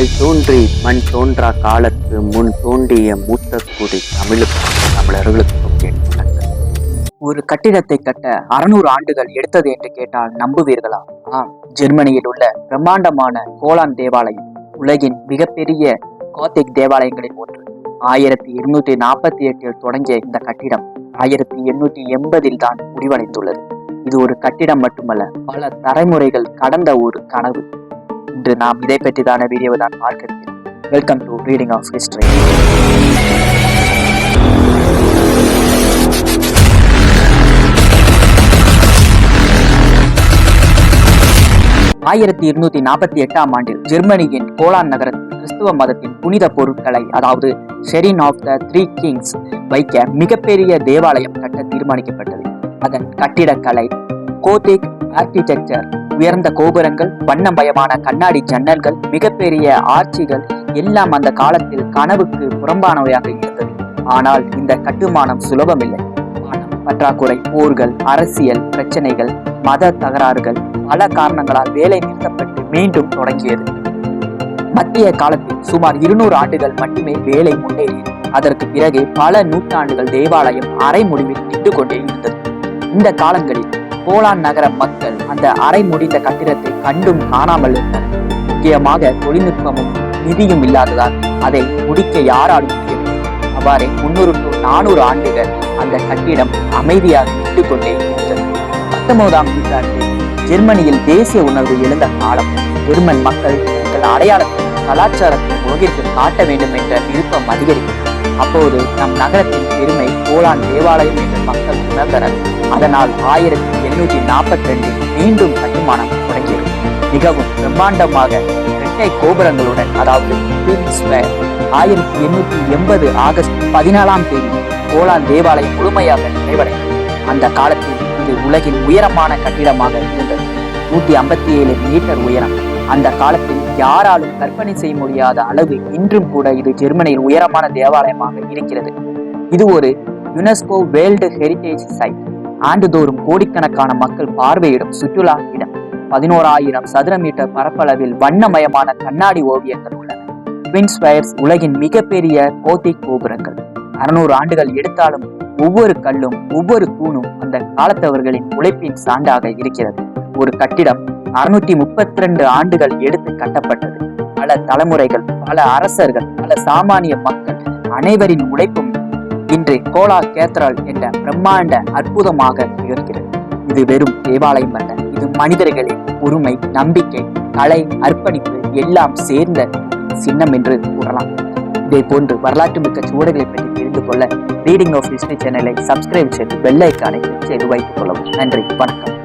கல் தோன்றி மண் தோன்றா காலத்து முன் தோன்றிய மூத்த குடி தமிழுக்கும் தமிழர்களுக்கும் என் வணக்கம். ஒரு கட்டிடத்தை கட்ட அறுநூறு ஆண்டுகள் எடுத்தது என்று கேட்டால் நம்புவீர்களா? ஆம் ஜெர்மனியில் உள்ள பிரம்மாண்டமான கோலான் தேவாலயம் உலகின் மிகப்பெரிய கோத்திக் தேவாலயங்களில் ஒன்று. ஆயிரத்தி இருநூற்றி நாற்பத்தி எட்டில் தொடங்கிய இந்த கட்டிடம் ஆயிரத்தி எண்ணூற்றி எண்பதில் தான் முடிவடைந்துள்ளது. இது ஒரு கட்டிடம் மட்டுமல்ல பல தலைமுறைகள் கடந்த ஒரு கனவு. இன்று நாம் இதை பற்றிதான வீடியோவை தான் பார்க்க இருக்கிறோம். Welcome to reading of history ஆயிரத்தி இருநூத்தி நாற்பத்தி எட்டாம் ஆண்டில் ஜெர்மனியின் கோலான் நகரத்தில் கிறிஸ்துவ மதத்தின் புனித பொருட்களை அதாவது shrine of the three kings வைக்க மிகப்பெரிய தேவாலயம் கட்ட தீர்மானிக்கப்பட்டது. அதன் கட்டிடக்கலை கோதிக் ஆர்கிடெக்சர் உயர்ந்த கோபுரங்கள் வண்ணமயமான கண்ணாடி ஜன்னல்கள் மிகப்பெரிய ஆட்சிகள் எல்லாம் அந்த காலத்தில் கனவுக்கு புறம்பானவையாக இருந்தது. ஆனால் இந்த கட்டுமானம் சுலபமில்லை. பற்றாக்குறை போர்கள் அரசியல் பிரச்சனைகள் மத தகராறுகள் பல காரணங்களால் வேலை நிறுத்தப்பட்டு மீண்டும் தொடங்கியது. மத்திய காலத்தில் சுமார் இருநூறு ஆண்டுகள் மட்டுமே வேலை முன்னேறியது. அதற்கு பிறகு பல நூற்றாண்டுகள் தேவாலயம் அரை முடிவில் நின்று கொண்டே இருந்தது. இந்த காலங்களில் கோலான் நகர மக்கள் அந்த அரை முடிந்த கட்டிடத்தை கண்டும் காணாமல் இருந்தனர். முக்கியமாக தொழில்நுட்பமும் நிதியும் இல்லாததால் அதை முடிக்க யாராலும் முடியவில்லை. அவ்வாறே முன்னூறு டு நானூறு ஆண்டுகள் அந்த கட்டிடம் அமைதியாக நின்று கொண்டே இருந்தது பத்தொன்பதாம் நூற்றாண்டில் ஜெர்மனியில் தேசிய உணர்வு எழுந்த காலம் ஜெர்மன் மக்கள் தங்கள் அடையாளத்தை கலாச்சாரத்தை உலகிற்கு காட்ட வேண்டும் என்ற விருப்பம் அதிகரிக்கும் அப்போது நம் நகரத்தின் பெருமை கோலான் தேவாலயம் என்று மக்கள் உணர்ந்தனர். அதனால் ஆயிரத்தி எண்ணூற்றி நாற்பத்தி ரெண்டில் மீண்டும் கட்டுமானம் தொடங்கியது. மிகவும் பிரம்மாண்டமாக இரட்டை கோபுரங்களுடன் அதாவது ஆயிரத்தி எண்ணூற்றி எண்பது ஆகஸ்ட் பதினாலாம் தேதி கோலான் தேவாலயம் முழுமையாக நிறைவடைந்தது. அந்த காலத்தில் இது உலகின் உயரமான கட்டிடமாக இருந்தது. நூற்றி ஐம்பத்தி ஏழு மீட்டர் உயரம். அந்த காலத்தில் யாராலும் கற்பனை செய்ய முடியாத அளவு இன்றும் கூட இது ஜெர்மனியில் உயரமான தேவாலயமாக இருக்கிறது. இது ஒரு யுனெஸ்கோ வேர்ல்டு ஹெரிடேஜ் சைட். ஆண்டுதோறும் கோடிக்கணக்கான மக்கள் பார்வையிடும் சுற்றுலா இடம். பதினோராயிரம் சதுர மீட்டர் பரப்பளவில் வண்ணமயமான கண்ணாடி ஓவியங்கள் உள்ளன. ட்வின்ஸ் ஸ்கொயர்ஸ் உலகின் மிகப்பெரிய கோத்திக் கோபுரங்கள். அறுநூறு ஆண்டுகள் எடுத்தாலும் ஒவ்வொரு கல்லும் ஒவ்வொரு தூணும் அந்த காலத்தவர்களின் உழைப்பின் சான்றாக இருக்கிறது. ஒரு கட்டிடம் அறுநூற்றி முப்பத்தி ரெண்டு ஆண்டுகள் எடுத்து கட்டப்பட்டது. பல தலைமுறைகள் பல அரசர்கள் பல சாமானிய மக்கள் அனைவரின் உழைப்பும் இன்று கோலா கேத்தரால் என்ற பிரம்மாண்ட அற்புதமாக திகழ்கிறது இது வெறும் தேவாலயம் அல்ல இது மனிதர்களின் உரிமை நம்பிக்கை கலை அர்ப்பணிப்பு எல்லாம் சேர்ந்த சின்னம் என்று கூறலாம். இதே போன்று வரலாற்று மிக்க சுவடுகளை பற்றி தெரிந்து கொள்ள ரீடிங் ஆஃப் ஹிஸ்டரி சேனலை சப்ஸ்கிரைப் செய்து பெல் ஐக்கானை செய்து வைத்துக் கொள்ளவும். நன்றி வணக்கம்.